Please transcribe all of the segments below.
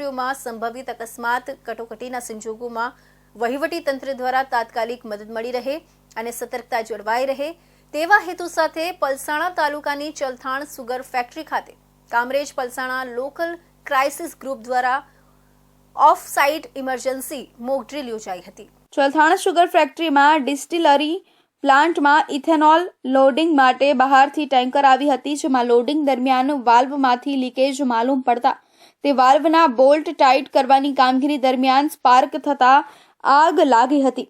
ફેક્ટરીઓમાં સંભવિત અકસ્માત, કટોકટીના સંજોગોમાં વહીવટી તંત્ર દ્વારા તાત્કાલિક મદદ મળી રહે અને સતર્કતા જળવાઈ રહે, તેવા હેતુ સાથે પલસાણા તાલુકાની ચલથાણ સુગર ફેક્ટરી ખાતે Kamrej Palsana local crisis group દ્વારા ઓફ સાઇટ ઇમરજન્સી મોક યોજાઈ હતી. ચલથાણ સુગર ફેક્ટરીમાં ડિસ્ટિલરી પ્લાન્ટમાં ઇથેનોલ લોડિંગ માટે બહારથી ટેન્કર આવી હતી, જેમાં લોડિંગ દરમિયાન વાલ્વમાંથી લીકેજ માલુમ પડતા તે વાલ્વના બોલ્ટ ટાઈટ કરવાની કામગીરી દરમિયાન સ્પાર્ક થતા આગ લાગી હતી.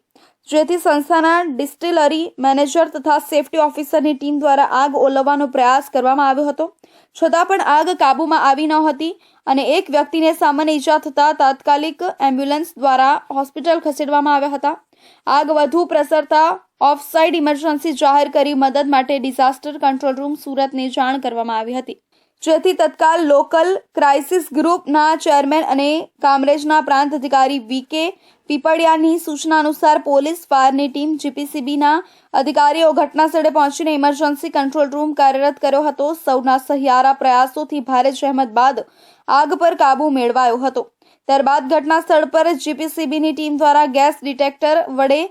જેથી સંસ્થાના ડિસ્ટિલરી મેનેજર તથા સેફટી ઓફિસરની ટીમ દ્વારા આગ ઓલવવાનો પ્રયાસ કરવામાં આવ્યો હતો. છતાં પણ આગ કાબૂમાં આવી ન હતી અને એક વ્યક્તિને સામાન્ય ઈજા થતા તાત્કાલિક એમ્બ્યુલન્સ દ્વારા હોસ્પિટલ ખસેડવામાં આવ્યા હતા. આગ વધુ પ્રસરતા ઓફસાઇડ ઇમરજન્સી જાહેર કરી મદદ માટે ડિઝાસ્ટર કંટ્રોલ રૂમ સુરતને જાણ કરવામાં આવી હતી. જેથી તત્કાલ લોકલ ક્રાઇસિસ ગ્રુપના ચેરમેન અને કામરેજના પ્રાંત અધિકારી વીકે પીપળિયાની સૂચના અનુસાર પોલીસ, ફાયરની ટીમ, જીપીસીબીના અધિકારીઓ ઘટનાસ્થળે પહોંચીને ઇમરજન્સી કંટ્રોલ રૂમ કાર્યરત કર્યો હતો. સૌના સહિયારા પ્રયાસોથી ભારે જહેમત બાદ આગ પર કાબૂ મેળવાયો હતો. ત્યારબાદ ઘટના સ્થળ પર જીપીસીબીની ટીમ દ્વારા ગેસ ડિટેક્ટર વડે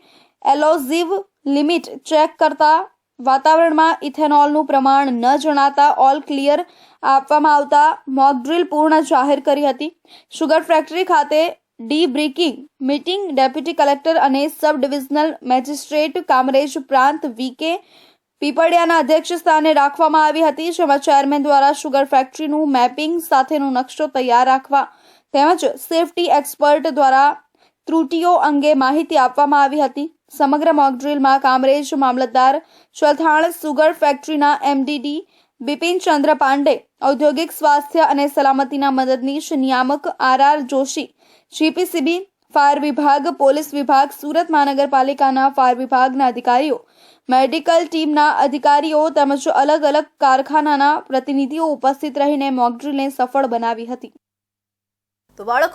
એલોઝિવ લિમિટ ચેક કરતા વાતાવરણમાં ઇથેનોલનું પ્રમાણ ન જણાતા ઓલ ક્લિયર આપવામાં આવતા મોકડ્રીલ પૂર્ણ જાહેર કરી હતી. શુગર ફેક્ટરી ખાતે debriefing meeting deputy collector અને સબ ડિવિઝનલ મેજિસ્ટ્રેટ કામરેજ પ્રાંત વીકે પીપળિયાના અધ્યક્ષ સ્થાને રાખવામાં આવી હતી. જેમાં ચેરમેન દ્વારા શુગર ફેક્ટરીનું મેપિંગ સાથેનો નકશો તૈયાર રાખવા તેમજ સેફટી એક્સપર્ટ દ્વારા ત્રુટીઓ અંગે માહિતી આપવામાં આવી હતી. સમગ્ર મોકડ્રીલમાં કામરેજ મામલતદાર ચલથાણ સુગર ફેક્ટરીના એમડીડી બિપિન ચંદ્ર પાંડે, ઔદ્યોગિક સ્વાસ્થ્ય અને સલામતીના મદદનીશ નિયામક R R Joshi, GPCB fire વિભાગ, પોલીસ વિભાગ, સુરત મહાનગરપાલિકાના ફાયર વિભાગના અધિકારીઓ, મેડિકલ ટીમના અધિકારીઓ તેમજ અલગ અલગ કારખાનાના પ્રતિનિધિઓ ઉપસ્થિત રહીને મોકડ્રીલને સફળ બનાવી હતી. તો બાળકો